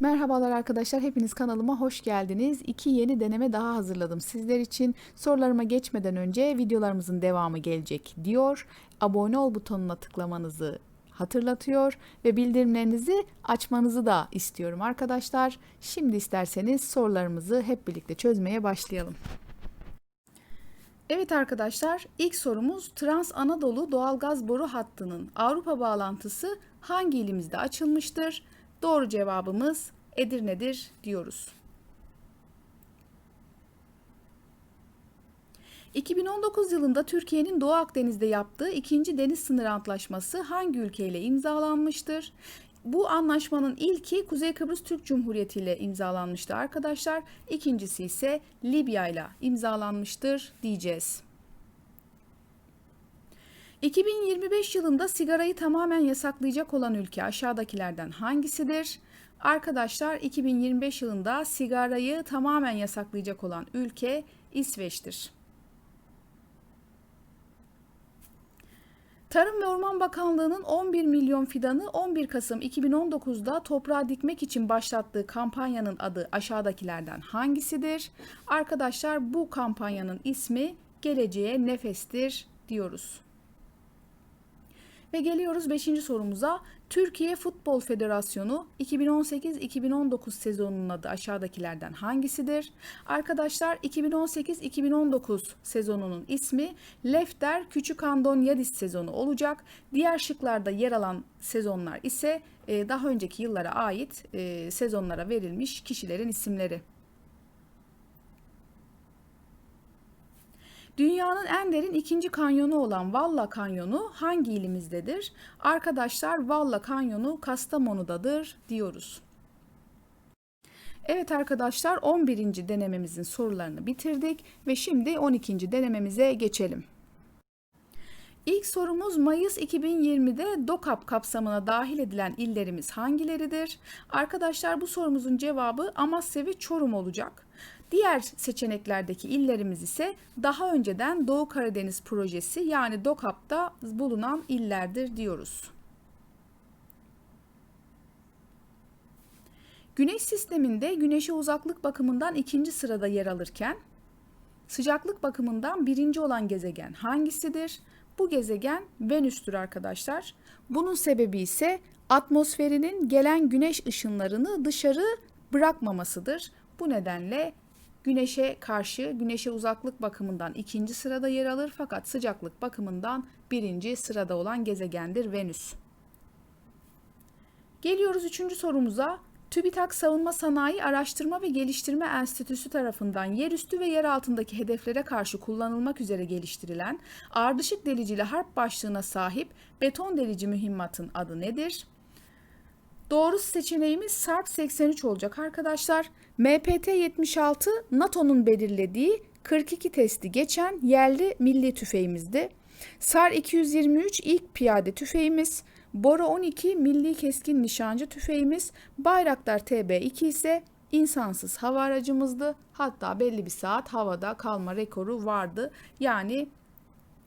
Merhabalar arkadaşlar, hepiniz kanalıma hoş geldiniz. İki yeni deneme daha hazırladım sizler için. Sorularıma geçmeden önce videolarımızın devamı gelecek diyor. Abone ol butonuna tıklamanızı hatırlatıyor ve bildirimlerinizi açmanızı da istiyorum arkadaşlar. Şimdi isterseniz sorularımızı hep birlikte çözmeye başlayalım. Evet arkadaşlar, ilk sorumuz Trans Anadolu doğalgaz boru hattının Avrupa bağlantısı hangi ilimizde açılmıştır? Doğru cevabımız Edirne'dir diyoruz. 2019 yılında Türkiye'nin Doğu Akdeniz'de yaptığı ikinci deniz sınırı antlaşması hangi ülkeyle imzalanmıştır? Bu anlaşmanın ilki Kuzey Kıbrıs Türk Cumhuriyeti ile imzalanmıştı arkadaşlar. İkincisi ise Libya ile imzalanmıştır diyeceğiz. 2025 yılında sigarayı tamamen yasaklayacak olan ülke aşağıdakilerden hangisidir? Arkadaşlar 2025 yılında sigarayı tamamen yasaklayacak olan ülke İsveç'tir. Tarım ve Orman Bakanlığı'nın 11 milyon fidanı 11 Kasım 2019'da toprağa dikmek için başlattığı kampanyanın adı aşağıdakilerden hangisidir? Arkadaşlar bu kampanyanın ismi Geleceğe Nefestir diyoruz. Ve geliyoruz 5. sorumuza. Türkiye Futbol Federasyonu 2018-2019 sezonunun adı aşağıdakilerden hangisidir? Arkadaşlar 2018-2019 sezonunun ismi Lefter Küçük Andonyadis sezonu olacak. Diğer şıklarda yer alan sezonlar ise e, daha önceki yıllara ait e, sezonlara verilmiş kişilerin isimleri. Dünyanın en derin ikinci kanyonu olan Valla Kanyonu hangi ilimizdedir? Arkadaşlar Valla Kanyonu Kastamonu'dadır diyoruz. Evet arkadaşlar 11. denememizin sorularını bitirdik ve şimdi 12. denememize geçelim. İlk sorumuz Mayıs 2020'de DOKAP kapsamına dahil edilen illerimiz hangileridir? Arkadaşlar bu sorumuzun cevabı Amasya ve Çorum olacak. Diğer seçeneklerdeki illerimiz ise daha önceden Doğu Karadeniz projesi yani DOKAP'ta bulunan illerdir diyoruz. Güneş sisteminde güneşe uzaklık bakımından ikinci sırada yer alırken sıcaklık bakımından birinci olan gezegen hangisidir? Bu gezegen Venüs'tür arkadaşlar. Bunun sebebi ise atmosferinin gelen güneş ışınlarını dışarı bırakmamasıdır. Bu nedenle Güneşe karşı güneşe uzaklık bakımından ikinci sırada yer alır fakat sıcaklık bakımından birinci sırada olan gezegendir Venüs. Geliyoruz üçüncü sorumuza. TÜBİTAK Savunma Sanayi Araştırma ve Geliştirme Enstitüsü tarafından yerüstü ve yer altındaki hedeflere karşı kullanılmak üzere geliştirilen ardışık delicili harp başlığına sahip beton delici mühimmatın adı nedir? Doğru seçeneğimiz SARP 83 olacak arkadaşlar. MPT 76 NATO'nun belirlediği 42 testi geçen yerli milli tüfeğimizdi. SAR 223 ilk piyade tüfeğimiz. Bora 12 milli keskin nişancı tüfeğimiz. Bayraktar TB2 ise insansız hava aracımızdı. Hatta belli bir saat havada kalma rekoru vardı. Yani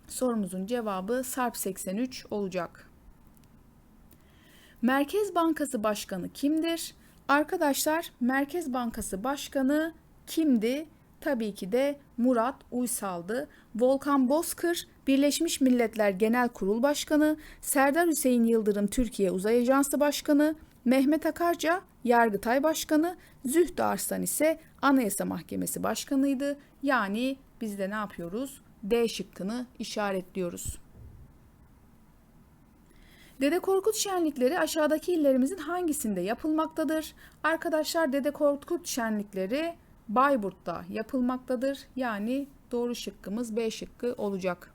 sorumuzun cevabı SARP 83 olacak. Merkez Bankası Başkanı kimdir? Arkadaşlar Merkez Bankası Başkanı kimdi? Tabii ki de Murat Uysal'dı. Volkan Bozkır Birleşmiş Milletler Genel Kurul Başkanı, Serdar Hüseyin Yıldırım Türkiye Uzay Ajansı Başkanı, Mehmet Akarca Yargıtay Başkanı, Zühtü Arslan ise Anayasa Mahkemesi Başkanıydı. Yani biz de ne yapıyoruz? D şıkkını işaretliyoruz. Dede Korkut şenlikleri aşağıdaki illerimizin hangisinde yapılmaktadır? Arkadaşlar Dede Korkut şenlikleri Bayburt'ta yapılmaktadır. Yani doğru şıkkımız B şıkkı olacak.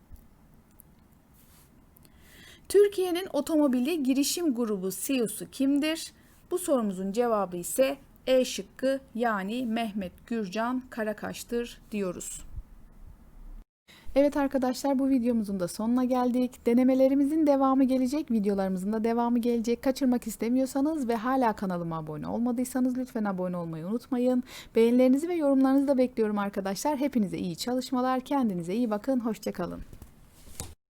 Türkiye'nin otomobili girişim grubu CEO'su kimdir? Bu sorumuzun cevabı ise E şıkkı yani Mehmet Gürcan Karakaş'tır diyoruz. Evet arkadaşlar bu videomuzun da sonuna geldik. Denemelerimizin devamı gelecek, videolarımızın da devamı gelecek. Kaçırmak istemiyorsanız ve hala kanalıma abone olmadıysanız lütfen abone olmayı unutmayın. Beğenilerinizi ve yorumlarınızı da bekliyorum arkadaşlar. Hepinize iyi çalışmalar, kendinize iyi bakın, hoşçakalın.